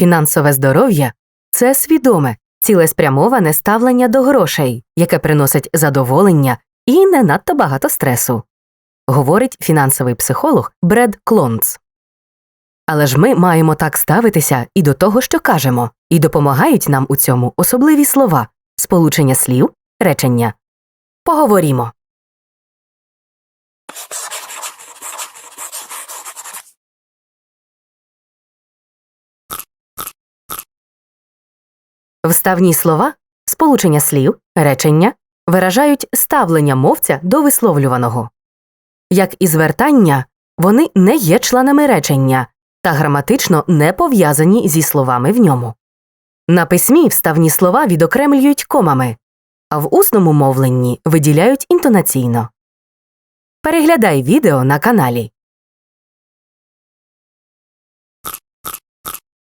Фінансове здоров'я це свідоме, цілеспрямоване ставлення до грошей, яке приносить задоволення і не надто багато стресу, говорить фінансовий психолог Бред Клонц. Але ж ми маємо так ставитися і до того, що кажемо, і допомагають нам у цьому особливі слова, сполучення слів, речення. Поговорімо. Вставні слова, сполучення слів, речення виражають ставлення мовця до висловлюваного. Як і звертання, вони не є членами речення та граматично не пов'язані зі словами в ньому. На письмі вставні слова відокремлюють комами, а в усному мовленні виділяють інтонаційно. Переглядай відео на каналі.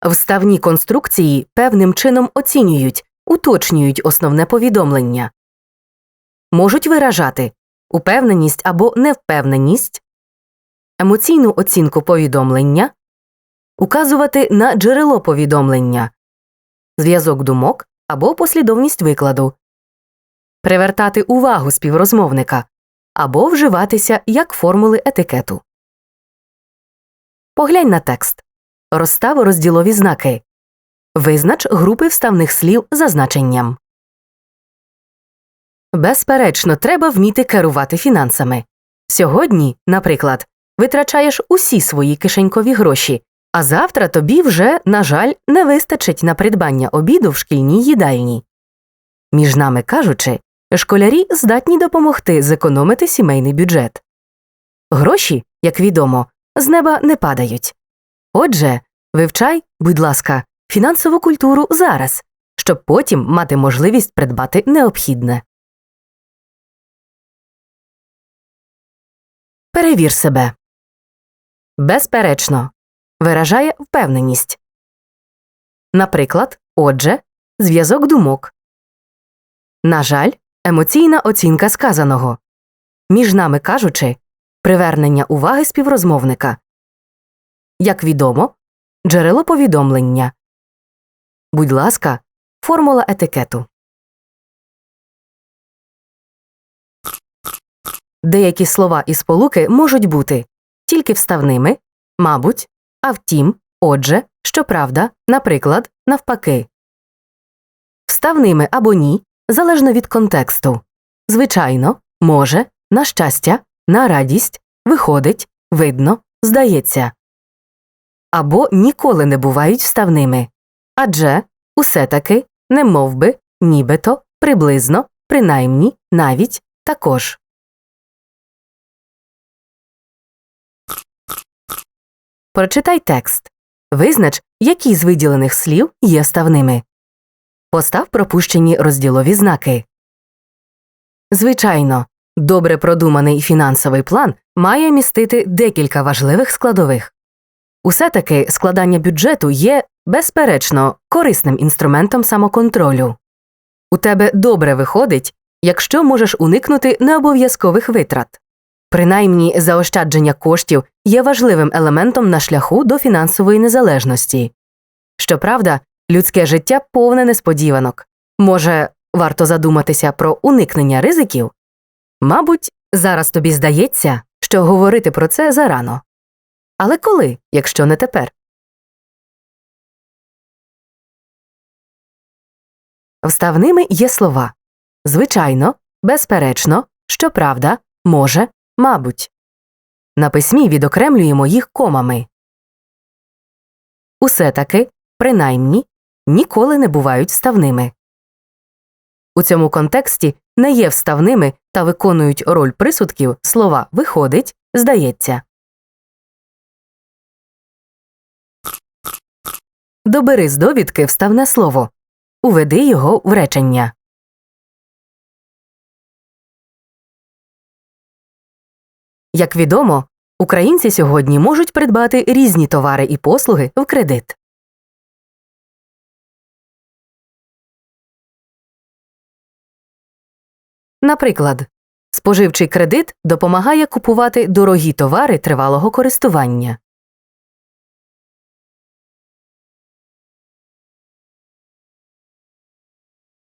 Вставні конструкції певним чином оцінюють, уточнюють основне повідомлення, можуть виражати упевненість або невпевненість, емоційну оцінку повідомлення, указувати на джерело повідомлення, зв'язок думок або послідовність викладу, привертати увагу співрозмовника або вживатися як формули етикету. Поглянь на текст. Розстав розділові знаки. Визнач групи вставних слів за значенням. Безперечно, треба вміти керувати фінансами. Сьогодні, наприклад, витрачаєш усі свої кишенькові гроші, а завтра тобі вже, на жаль, не вистачить на придбання обіду в шкільній їдальні. Між нами кажучи, школярі здатні допомогти зекономити сімейний бюджет. Гроші, як відомо, з неба не падають. Отже, вивчай, будь ласка, фінансову культуру зараз, щоб потім мати можливість придбати необхідне. Перевір себе. Безперечно. Виражає впевненість. Наприклад, отже, зв'язок думок. На жаль, емоційна оцінка сказаного. Між нами кажучи, привернення уваги співрозмовника. Як відомо, джерело повідомлення. Будь ласка, формула етикету. Деякі слова і сполуки можуть бути тільки вставними, мабуть, а втім, отже, щоправда, наприклад, навпаки. Вставними або ні, залежно від контексту. Звичайно, може, на щастя, на радість, виходить, видно, здається. Або ніколи не бувають вставними. Адже усе таки, не би, нібито, приблизно, принаймні, навіть, також. Прочитай текст. Визнач, які з виділених слів є вставними. Постав пропущені розділові знаки. Звичайно, добре продуманий фінансовий план має містити декілька важливих складових. Усе таки складання бюджету є, безперечно, корисним інструментом самоконтролю. У тебе добре виходить, якщо можеш уникнути необов'язкових витрат. Принаймні, заощадження коштів є важливим елементом на шляху до фінансової незалежності. Щоправда, людське життя повне несподіванок. Може, варто задуматися про уникнення ризиків? Мабуть, зараз тобі здається, що говорити про це зарано. Але коли, якщо не тепер? Вставними є слова звичайно, безперечно, щоправда, може, мабуть. На письмі відокремлюємо їх комами. Усе таки, принаймні, ніколи не бувають вставними. У цьому контексті не є вставними та виконують роль присудків слова виходить, здається. Добери з довідки вставне слово. Уведи його в речення. Як відомо, українці сьогодні можуть придбати різні товари і послуги в кредит. Наприклад, споживчий кредит допомагає купувати дорогі товари тривалого користування.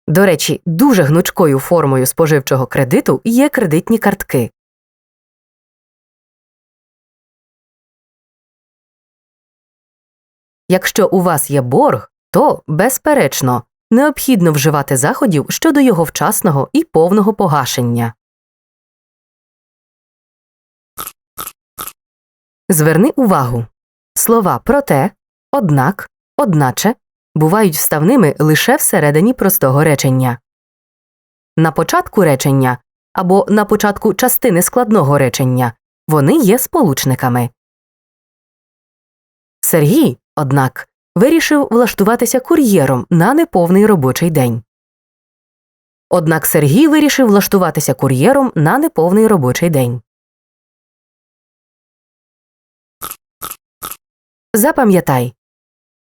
До речі, дуже гнучкою формою споживчого кредиту є кредитні картки. Якщо у вас є борг, то, безперечно, необхідно вживати заходів щодо його вчасного і повного погашення. Зверни увагу. Слова проте, однак, одначе бувають вставними лише всередині простого речення. На початку речення або на початку частини складного речення вони є сполучниками. Сергій, однак, вирішив влаштуватися кур'єром на неповний робочий день. Однак Сергій вирішив влаштуватися кур'єром на неповний робочий день. Запам'ятай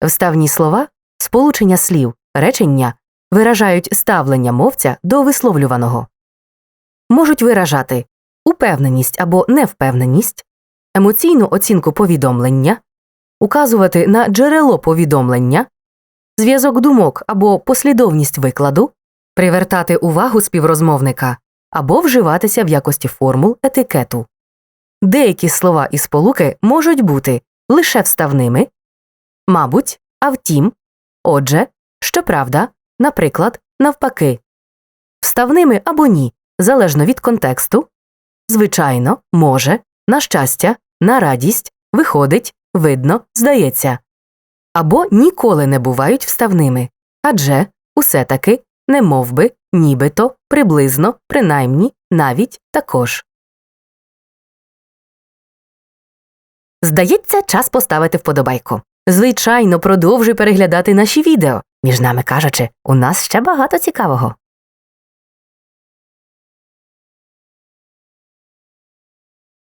вставні слова, сполучення слів, речення виражають ставлення мовця до висловлюваного. Можуть виражати упевненість або невпевненість, емоційну оцінку повідомлення, указувати на джерело повідомлення, зв'язок думок або послідовність викладу, привертати увагу співрозмовника або вживатися в якості формул етикету. Деякі слова і сполуки можуть бути лише вставними, мабуть, а втім, отже, щоправда, наприклад, навпаки, вставними або ні, залежно від контексту, звичайно, може, на щастя, на радість, виходить, видно, здається, або ніколи не бувають вставними, адже усе таки, не би, нібито, приблизно, принаймні, навіть також. Здається, час поставити вподобайку. Звичайно, продовжуй переглядати наші відео. Між нами кажучи, у нас ще багато цікавого.